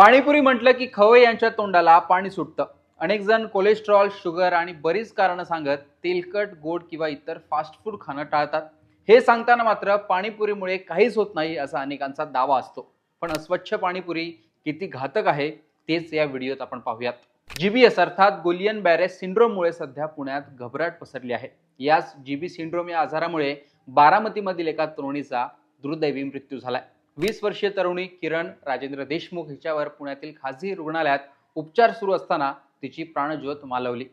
पाणीपुरी म्हटलं की खवय यांच्या तोंडाला पाणी सुटतं. अनेक जण कोलेस्ट्रॉल शुगर आणि बरीच कारणं सांगत तेलकट गोड किंवा इतर फास्ट फूड खाणं टाळतात. हे सांगताना मात्र पाणीपुरीमुळे काहीच होत नाही असा अनेकांचा दावा असतो. पण अस्वच्छ पाणीपुरी किती घातक आहे तेच या व्हिडिओत आपण पाहूयात. जीबीएस अर्थात गोलियन बॅरेस सिंड्रोममुळे सध्या पुण्यात घबराट पसरली आहे. याच जीबी सिंड्रोम या आजारामुळे बारामतीमधील एका तरुणीचा दुर्दैवी मृत्यू झालाय. वीस वर्षीय तरुणी किरण राजेंद्र देशमुख हिच्यावर पुण्यातील खाजगी रुग्णालयात उपचार सुरू असताना तिची प्राणज्योत मालवली.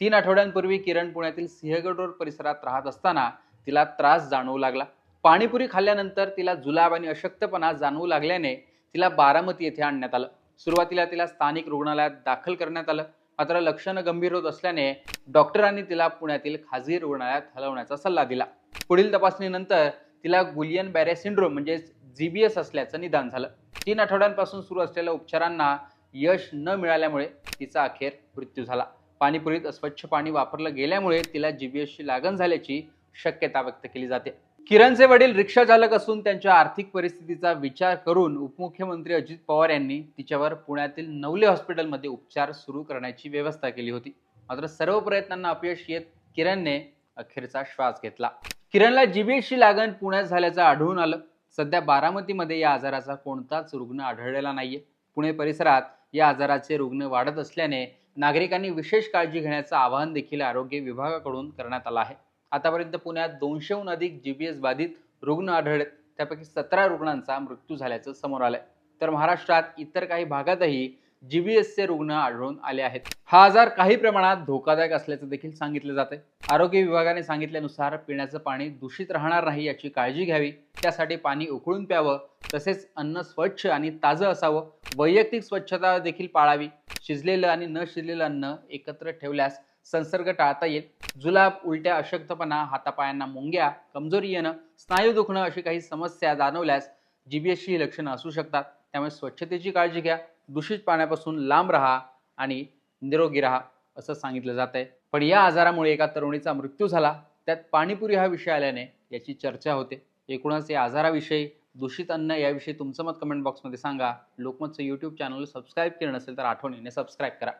तीन आठवड्यांपूर्वी किरण पुण्यातील सिंहगड रोड परिसरात राहत असताना तिला त्रास जाणवू लागला. पाणीपुरी खाल्ल्यानंतर तिला जुलाब आणि अशक्तपणा जाणवू लागल्याने तिला बारामती येथे आणण्यात आलं. सुरुवातीला तिला स्थानिक रुग्णालयात दाखल करण्यात आलं. मात्र लक्षणं गंभीर होत असल्याने डॉक्टरांनी तिला पुण्यातील खाजगी रुग्णालयात हलवण्याचा सल्ला दिला. पुढील तपासणीनंतर तिला गुलियन बॅरे सिंड्रोम म्हणजेच जीबीएस असल्याचं निदान झालं. तीन आठवड्यांपासून सुरू असलेल्या उपचारांना यश न मिळाल्यामुळे तिचा अखेर मृत्यू झाला. पाणीपुरीत अस्वच्छ पाणी वापरलं गेल्यामुळे तिला जीबीएसची लागण झाल्याची शक्यता व्यक्त केली जाते. किरणचे वडील रिक्षा चालक असून त्यांच्या आर्थिक परिस्थितीचा विचार करून उपमुख्यमंत्री अजित पवार यांनी तिच्यावर पुण्यातील नवले हॉस्पिटलमध्ये उपचार सुरू करण्याची व्यवस्था केली होती. मात्र सर्व प्रयत्नांना अपयश येत किरणने अखेरचा श्वास घेतला. किरणला जीबीएसची लागण पुण्यात झाल्याचं आढळून आलं. सध्या बारामतीमध्ये या आजाराचा कोणताच रुग्ण आढळलेला नाहीये. पुणे परिसरात या आजाराचे रुग्ण वाढत असल्याने नागरिकांनी विशेष काळजी घेण्याचं आवाहन देखील आरोग्य विभागाकडून करण्यात आलं आहे. आतापर्यंत पुण्यात दोनशेहून अधिक जीबीएस बाधित रुग्ण आढळलेत. त्यापैकी सतरा रुग्णांचा मृत्यू झाल्याचं समोर आलंय. तर महाराष्ट्रात इतर काही भागातही जीबीएसचे रुग्ण आढळून आले आहेत. हा आजार काही प्रमाणात धोकादायक असल्याचं देखील सांगितलं जाते आरोग्य विभागाने सांगितल्यानुसार पिण्याचं पाणी दूषित राहणार नाही याची काळजी घ्यावी. त्यासाठी पाणी उकळून प्यावं तसेच अन्न स्वच्छ आणि ताजं असावं वैयक्तिक स्वच्छता देखील पाळावी. शिजलेलं आणि न शिजलेलं अन्न एकत्र ठेवल्यास संसर्ग टाळता येईल. जुलाब उलट्या अशक्तपणा हातापायांना मुंग्या कमजोरी येणं स्नायू दुखणं अशी काही समस्या जाणवल्यास जी बी ही लक्षणं असू शकतात. त्यामुळे स्वच्छतेची काळजी घ्या. दूषित पाण्यापासून लांब राहा आणि निरोगी राहा असं सांगितलं जात आहे पण या आजारामुळे एका तरुणीचा मृत्यू झाला. त्यात पाणीपुरी हा विषय आल्याने याची चर्चा होते. एकूणच या आजाराविषयी दूषित अन्न याविषयी तुमचं मत कमेंट बॉक्समध्ये सांगा. लोकमतचं यूट्यूब चॅनल सबस्क्राईब केलं नसेल तर आठवणीने सबस्क्राईब करा.